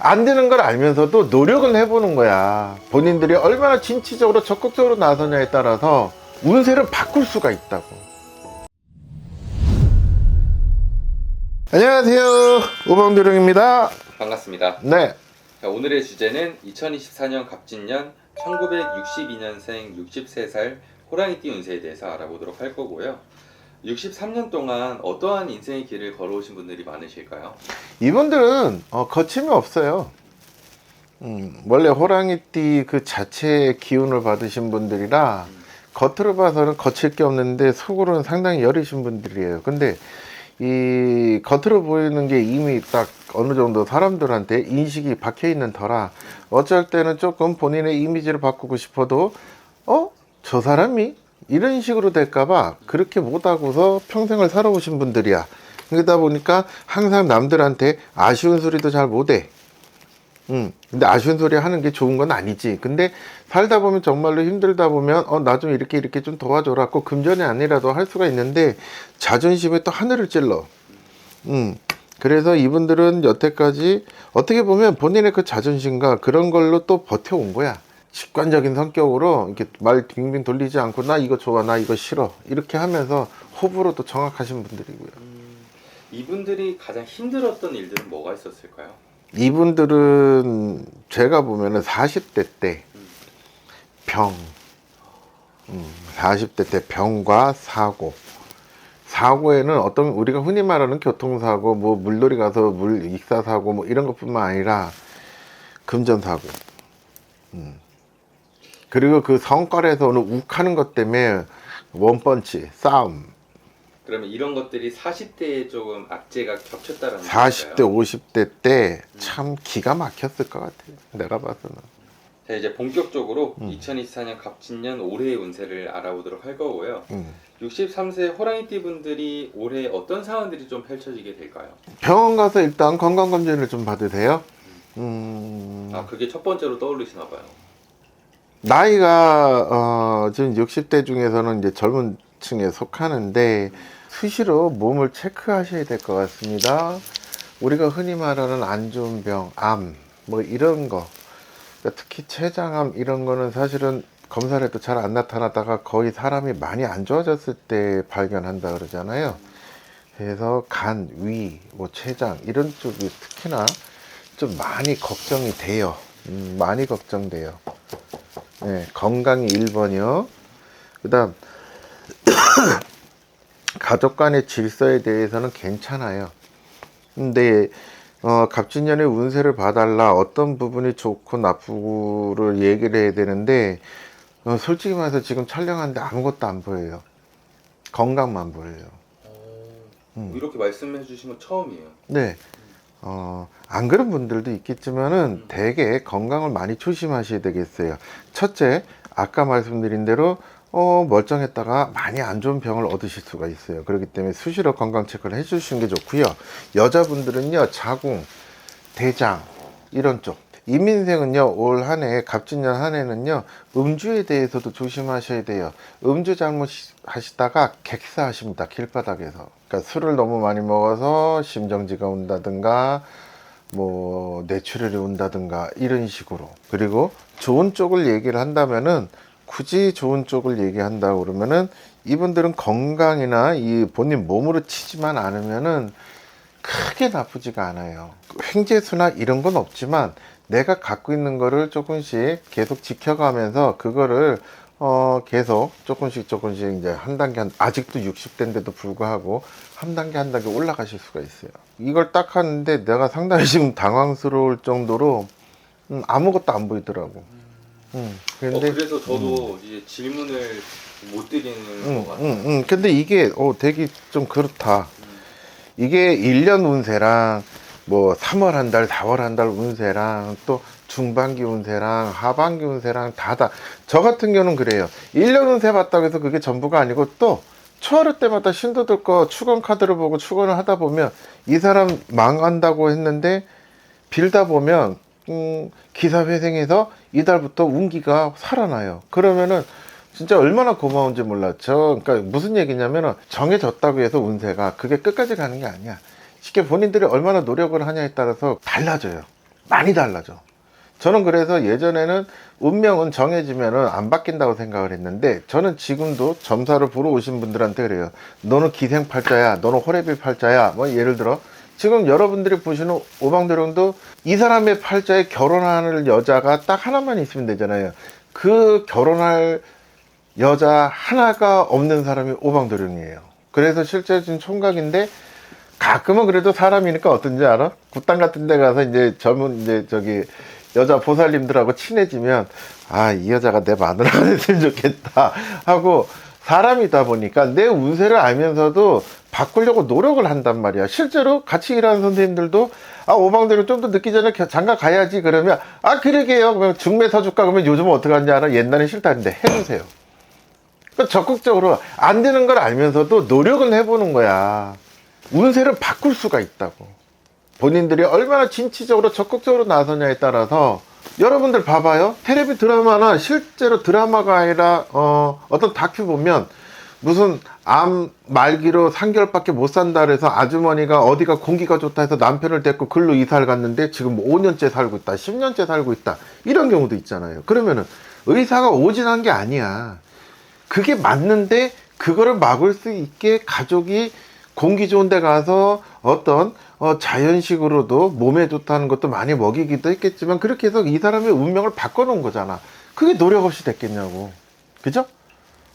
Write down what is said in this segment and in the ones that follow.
안 되는 걸 알면서도 노력을 해보는 거야. 본인들이 얼마나 진취적으로 적극적으로 나서냐에 따라서 운세를 바꿀 수가 있다고. 안녕하세요. 우방도령입니다. 반갑습니다. 네. 자, 오늘의 주제는 2024년 갑진년 1962년생 63살 호랑이띠 운세에 대해서 알아보도록 할 거고요. 63년 동안 어떠한 인생의 길을 걸어오신 분들이 많으실까요? 이분들은 어, 거침이 없어요. 음, 원래 호랑이띠 그 자체의 기운을 받으신 분들이라 겉으로 봐서는 거칠 게 없는데 속으로는 상당히 여리신 분들이에요. 근데 이 겉으로 보이는 게 이미 딱 어느 정도 사람들한테 인식이 박혀 있는 터라 어쩔 때는 조금 본인의 이미지를 바꾸고 싶어도 어? 저 사람이? 이런 식으로 될까봐 그렇게 못하고서 평생을 살아오신 분들이야. 그러다 보니까 항상 남들한테 아쉬운 소리도 잘 못해. 음, 근데 아쉬운 소리 하는 게 좋은 건 아니지. 근데 살다 보면 정말로 힘들다 보면, 어, 나 좀 이렇게 이렇게 좀 도와줘라. 꼭 금전이 아니라도 할 수가 있는데, 자존심에 또 하늘을 찔러. 음, 그래서 이분들은 여태까지 어떻게 보면 본인의 그 자존심과 그런 걸로 또 버텨온 거야. 직관적인 성격으로 이렇게 말 빙빙 돌리지 않고 나 이거 좋아, 나 이거 싫어. 이렇게 하면서 호불호 도 정확하신 분들이고요. 이분들이 가장 힘들었던 일들은 뭐가 있었을까요? 이분들은 제가 보면은 40대 때 병, 음, 40대 때 병과 사고. 사고에는 어떤 우리가 흔히 말하는 교통사고, 뭐 물놀이 가서 물 익사 사고, 뭐 이런 것뿐만 아니라 금전 사고. 음. 그리고 그 성깔에서 오는 욱하는 것 때문에 원펀치, 싸움. 그러면 이런 것들이 40대에 조금 악재가 겹쳤다라는 40대, 건가요? 50대 때 참 기가 막혔을 것 같아요. 내가 봐서는. 자, 이제 본격적으로 음. 2024년 갑진년 올해의 운세를 알아보도록 할 거고요. 음. 63세 호랑이띠 분들이 올해 어떤 상황들이 좀 펼쳐지게 될까요? 병원 가서 일단 건강검진을 좀 받으세요. 음, 아, 그게 첫 번째로 떠오르시나 봐요. 나이가, 어, 지금 60대 중에서는 이제 젊은 층에 속하는데, 수시로 몸을 체크하셔야 될 것 같습니다. 우리가 흔히 말하는 안 좋은 병, 암, 뭐 이런 거, 그러니까 특히 췌장암 이런 거는 사실은 검사를 해도 잘 안 나타나다가 거의 사람이 많이 안 좋아졌을 때 발견한다 그러잖아요. 그래서 간, 위, 뭐 췌장 이런 쪽이 특히나 좀 많이 걱정이 돼요. 음, 많이 걱정돼요. 네, 건강이 1번이요. 그 다음, 가족 간의 질서에 대해서는 괜찮아요. 근데, 어, 갑진년의 운세를 봐달라 어떤 부분이 좋고 나쁘고를 얘기를 해야 되는데, 어, 솔직히 말해서 지금 촬영하는데 아무것도 안 보여요. 건강만 보여요. 음. 이렇게 말씀해 주신 건 처음이에요. 네. 어, 안 그런 분들도 있겠지만은 되게 건강을 많이 조심하셔야 되겠어요. 첫째, 아까 말씀드린 대로 어, 멀쩡했다가 많이 안 좋은 병을 얻으실 수가 있어요. 그렇기 때문에 수시로 건강 체크를 해주시는 게 좋고요. 여자분들은요, 자궁, 대장 이런 쪽. 이민생은요, 올 한 해, 갑진년 한 해는요, 음주에 대해서도 조심하셔야 돼요. 음주 잘못 하시다가 객사하십니다, 길바닥에서. 그러니까 술을 너무 많이 먹어서 심정지가 온다든가, 뭐, 뇌출혈이 온다든가, 이런 식으로. 그리고 좋은 쪽을 얘기를 한다면은, 굳이 좋은 쪽을 얘기한다고 그러면은, 이분들은 건강이나 이 본인 몸으로 치지만 않으면은, 크게 나쁘지가 않아요. 횡재수나 이런 건 없지만 내가 갖고 있는 거를 조금씩 계속 지켜가면서 그거를 어 계속 조금씩 조금씩 이제 한 단계 한 아직도 60대인데도 불구하고 한 단계 한 단계 올라가실 수가 있어요. 이걸 딱 하는데 내가 상당히 지금 당황스러울 정도로 음, 아무것도 안 보이더라고. 음, 어, 근데 그래서 저도 이제 질문을 못 드리는 음, 것 같아요. 음, 음. 근데 이게 어 되게 좀 그렇다. 이게 1년 운세랑 뭐 3월 한 달, 4월 한 달 운세랑 또 중반기 운세랑 하반기 운세랑 다다. 저 같은 경우는 그래요. 1년 운세 봤다고 해서 그게 전부가 아니고 또 초하루 때마다 신도들 거 축원 카드를 보고 축원을 하다 보면 이 사람 망한다고 했는데 빌다 보면 음, 기사 회생해서 이달부터 운기가 살아나요. 그러면은 진짜 얼마나 고마운지 몰랐죠. 그러니까 무슨 얘기냐면은 정해졌다고 해서 운세가 그게 끝까지 가는 게 아니야. 쉽게 본인들이 얼마나 노력을 하냐에 따라서 달라져요. 많이 달라져. 저는 그래서 예전에는 운명은 정해지면은 안 바뀐다고 생각을 했는데 저는 지금도 점사를 보러 오신 분들한테 그래요. 너는 기생팔자야, 너는 호래비 팔자야. 뭐 예를 들어 지금 여러분들이 보시는 오방도령도 이 사람의 팔자에 결혼하는 여자가 딱 하나만 있으면 되잖아요. 그 결혼할 여자 하나가 없는 사람이 오방도령이에요. 그래서 실제 지금 총각인데 가끔은 그래도 사람이니까 어떤지 알아? 굿당 같은 데 가서 이제 젊은 이제 저기 여자 보살님들하고 친해지면 아 이 여자가 내 마누라가 됐으면 좋겠다 하고 사람이다 보니까 내 운세를 알면서도 바꾸려고 노력을 한단 말이야. 실제로 같이 일하는 선생님들도 아 오방대로 좀 더 늦기 전에 겨- 장가 가야지 그러면 아 그러게요. 그러면 중매 서줄까 그러면 요즘은 어떻게 하는지 알아 옛날엔 싫다는데 해주세요. 그러니까 적극적으로 안 되는 걸 알면서도 노력을 해보는 거야 운세를 바꿀 수가 있다고. 본인들이 얼마나 진취적으로 적극적으로 나서냐에 따라서 여러분들 봐봐요. 테레비 드라마나 실제로 드라마가 아니라 어, 어떤 다큐 보면 무슨 암 말기로 3개월밖에 못 산다 그래서 아주머니가 어디가 공기가 좋다 해서 남편을 데리고 글로 이사를 갔는데 지금 5년째 살고 있다 10년째 살고 있다. 이런 경우도 있잖아요. 그러면은 의사가 오진한 게 아니야. 그게 맞는데 그거를 막을 수 있게 가족이 공기 좋은 데 가서 어떤 어, 자연식으로도 몸에 좋다는 것도 많이 먹이기도 했겠지만 그렇게 해서 이 사람의 운명을 바꿔놓은 거잖아. 그게 노력 없이 됐겠냐고. 그죠?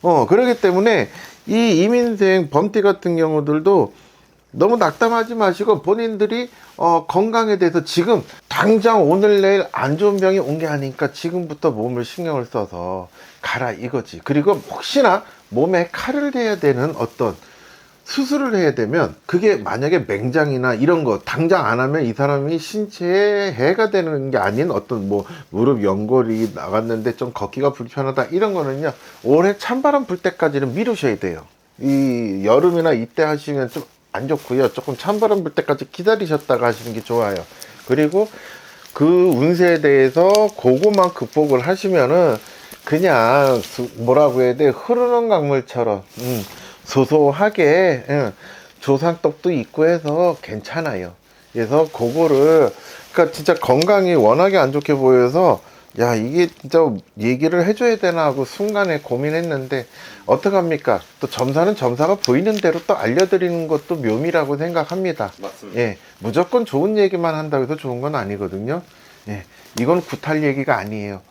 어, 그러기 때문에 이 이민생 범띠 같은 경우들도 너무 낙담하지 마시고 본인들이 어, 건강에 대해서 지금 당장 오늘 내일 안 좋은 병이 온 게 아니니까 지금부터 몸을 신경을 써서 가라 이거지. 그리고 혹시나 몸에 칼을 대야 되는 어떤 수술을 해야 되면 그게 만약에 맹장이나 이런 거 당장 안 하면 이 사람이 신체에 해가 되는 게 아닌 어떤 뭐 무릎 연골이 나갔는데 좀 걷기가 불편하다 이런 거는요 올해 찬바람 불 때까지는 미루셔야 돼요. 이 여름이나 이때 하시면 좀 안 좋고요. 조금 찬바람 불 때까지 기다리셨다가 하시는 게 좋아요. 그리고 그 운세에 대해서 그거만 극복을 하시면은 그냥 수- 뭐라고 해야 돼? 흐르는 강물처럼 음, 소소하게 예, 조상떡도 있고 해서 괜찮아요. 그래서 그거를 그러니까 진짜 건강이 워낙에 안 좋게 보여서 야 이게 진짜 얘기를 해줘야 되나 하고 순간에 고민했는데 어떡합니까? 또 점사는 점사가 보이는 대로 또 알려드리는 것도 묘미라고 생각합니다. 맞습니다. 예, 무조건 좋은 얘기만 한다고 해서 좋은 건 아니거든요. 예, 이건 구탈 얘기가 아니에요.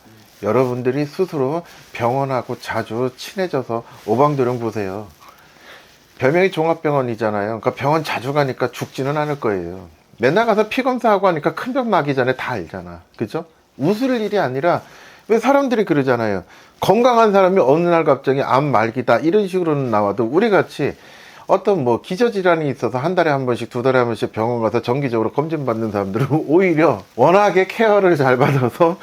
여러분들이 스스로 병원하고 자주 친해져서 오방도령 보세요. 별명이 종합병원이잖아요. 그러니까 병원 자주 가니까 죽지는 않을 거예요. 맨날 가서 피 검사하고 하니까 큰 병 나기 전에 다 알잖아. 그죠? 웃을 일이 아니라 왜 사람들이 그러잖아요. 건강한 사람이 어느 날 갑자기 암 말기다 이런 식으로는 나와도 우리 같이 어떤 뭐 기저질환이 있어서 한 달에 한 번씩 두 달에 한 번씩 병원 가서 정기적으로 검진 받는 사람들은 오히려 워낙에 케어를 잘 받아서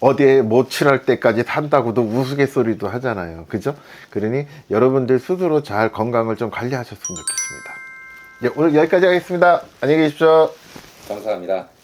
어디에 못 칠할 때까지 산다고도 우스갯소리도 하잖아요. 그죠? 그러니 여러분들 스스로 잘 건강을 좀 관리하셨으면 좋겠습니다. 예, 오늘 여기까지 하겠습니다. 안녕히 계십시오. 감사합니다.